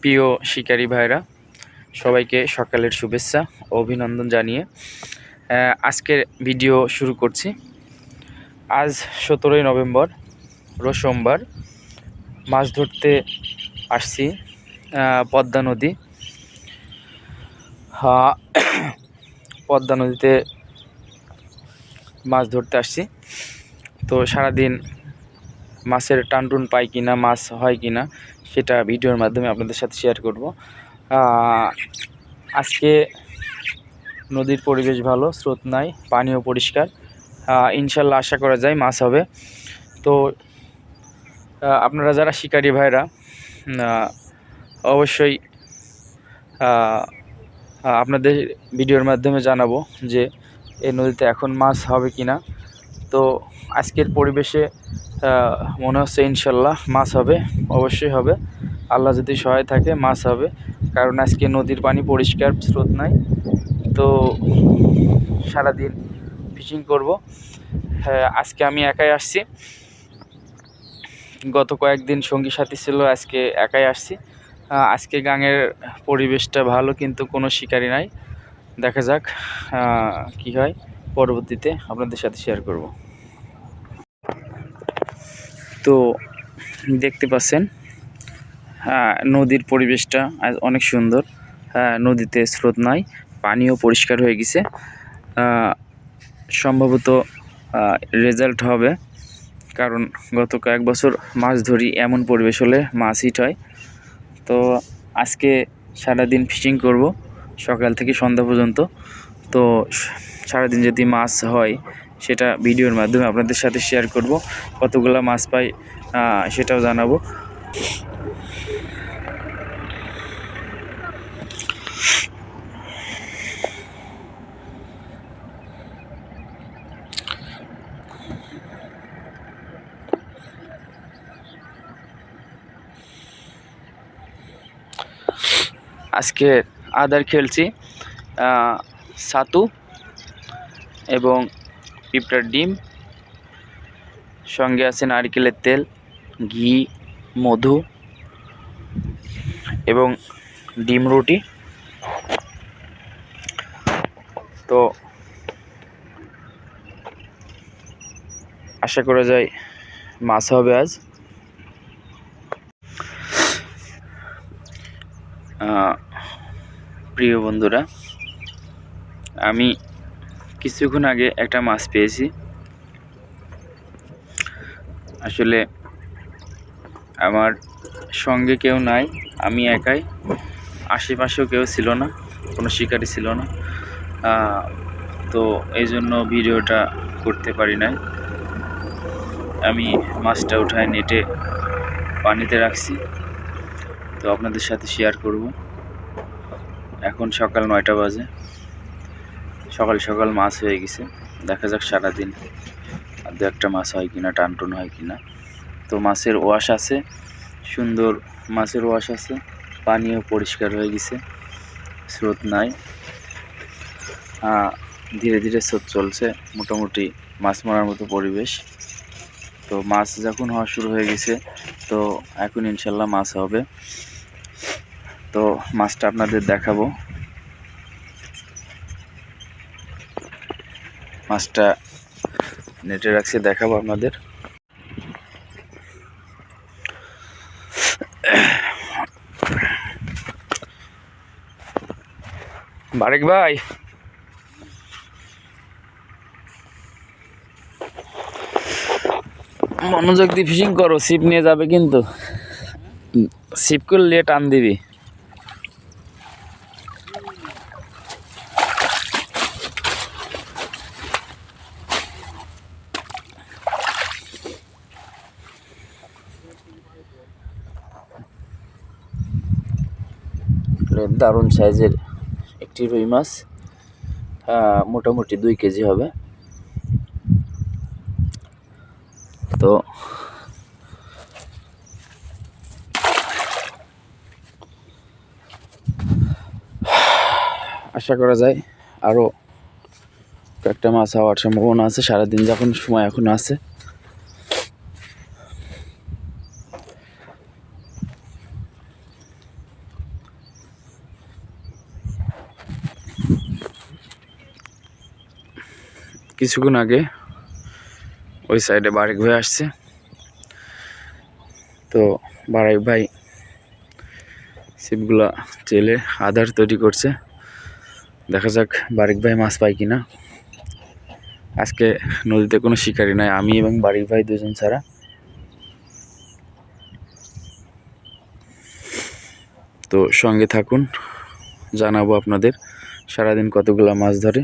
প্রিয় শিকারী ভাইরা, সবাইকে সকালের শুভেচ্ছা ও অভিনন্দন জানিয়ে আজকের ভিডিও শুরু করছি। আজ সতেরোই নভেম্বর, রোজ সোমবার, মাছ ধরতে আসছি পদ্মা নদী। পদ্মা নদীতে মাছ ধরতে আসছি। তো সারাদিন মাছের টানটুন পাই কিনা, মাছ হয় কিনা সেটা ভিডিওর মাধ্যমে আপনাদের সাথে শেয়ার করব। আজকে নদীর পরিবেশ ভালো, স্রোত নাই, পানিও পরিষ্কার। ইনশাল্লাহ আশা করা যায় মাছ হবে। তো আপনারা যারা শিকারী ভাইরা অবশ্যই আপনাদের ভিডিওর মাধ্যমে জানাব যে, এই নদীতে এখন মাছ হবে কি না তো আজকের পরিবেশে মনে হচ্ছে ইনশাল্লাহ মাছ হবে অবশ্যই হবে। আল্লাহ যদি সহায় থাকে মাছ হবে। কারণ আজকে নদীর পানি পরিষ্কার স্রোত নাই। তো সারাদিন ফিশিং করব। হ্যাঁ, আজকে আমি একাই আসছি। গত কয়েকদিন সঙ্গী সাথী ছিল আজকে একাই আসছি। আজকে গাঙের পরিবেশটা ভালো কিন্তু কোনো শিকারি নাই। দেখা যাক কি হয়। পরবর্তীতে আপনাদের সাথে শেয়ার করব। তো দেখতে পাচ্ছেন হ্যাঁ নদীর পরিবেশটা আজ অনেক সুন্দর। হ্যাঁ নদীতে স্রোত নাই, পানিও পরিষ্কার হয়ে গেছে। সম্ভবত রেজাল্ট হবে, কারণ গত কয়েক বছর মাছ ধরি এমন পরিবেশ হলে মাছ হিট হয়। তো আজকে সারাদিন ফিশিং করব, সকাল থেকে সন্ধ্যা পর্যন্ত। তো সারাদিন যদি মাছ হয়, সেটা ভিডিওর মাধ্যমে আপনাদের সাথে শেয়ার করব। কতগুলো মাছ পাই সেটাও জানাব। আজকে আদার খেলছি ছাতু এবং পিঁপড়ার ডিম। সঙ্গে আছে নারকেলের তেল, ঘি, মধু এবং ডিম রুটি। তো আশা করা যায় মাছ হবে আজ। প্রিয় বন্ধুরা আমি কিছুক্ষণ আগে একটা মাছ পেয়েছি। আসলে আমার সঙ্গে কেউ নাই, আমি একাই। আশেপাশেও কেউ ছিল না, কোনো শিকারি ছিল না। তো এই জন্য ভিডিওটা করতে পারি নাই। আমি মাছটা উঠায় নেটে পানিতে রাখছি। তো আপনাদের সাথে শেয়ার করব। এখন সকাল নয়টা বাজে। সকাল সকাল মাছ হয়ে গেছে। দেখা যাক সারাদিন দু একটা মাছ হয় কিনা, টানটুন হয় কিনা। তো মাছের ওয়াশ আছে, সুন্দর মাছের ওয়াশ আছে, পানিও পরিষ্কার হয়ে গেছে, স্রোত নাই। ধীরে ধীরে স্রোত চলছে, মোটামুটি মাছ মারার মতো পরিবেশ। তো মাছ যখন হওয়া শুরু হয়ে গেছে, তো এখন ইনশাল্লাহ মাছ হবে। তো মাছটা আপনাদের দেখাবো। মাছটা নেটে রাখছি, দেখাবো আপনাদের। বারেক ভাই। মনোযোগ দিয়ে ফিশিং করো ছিপ নিয়ে যাবে কিন্তু। ছিপ করলে টান দিবি। এটা দারুণ সাইজের একটি রুই মাছ। মোটামুটি দুই কেজি হবে। তো আশা করা যায় আরও কয়েকটা মাছ হওয়ার সম্ভাবনা আছে। সারাদিন যখন সময় এখন আছে কিছুক্ষণ আগে ওই সাইডে বারেক ভাই আসছে। তো বারেক ভাই ছিপগুলা চেলে আধার তৈরি করছে। দেখা যাক বারেক ভাই মাছ পায় কিনা। আজকে নদীতে কোনো শিকারি নাই, আমি এবং বারেক ভাই দুজন ছাড়া। তো সঙ্গে থাকুন, জানাব আপনাদের সারাদিন কতগুলো মাছ ধরে।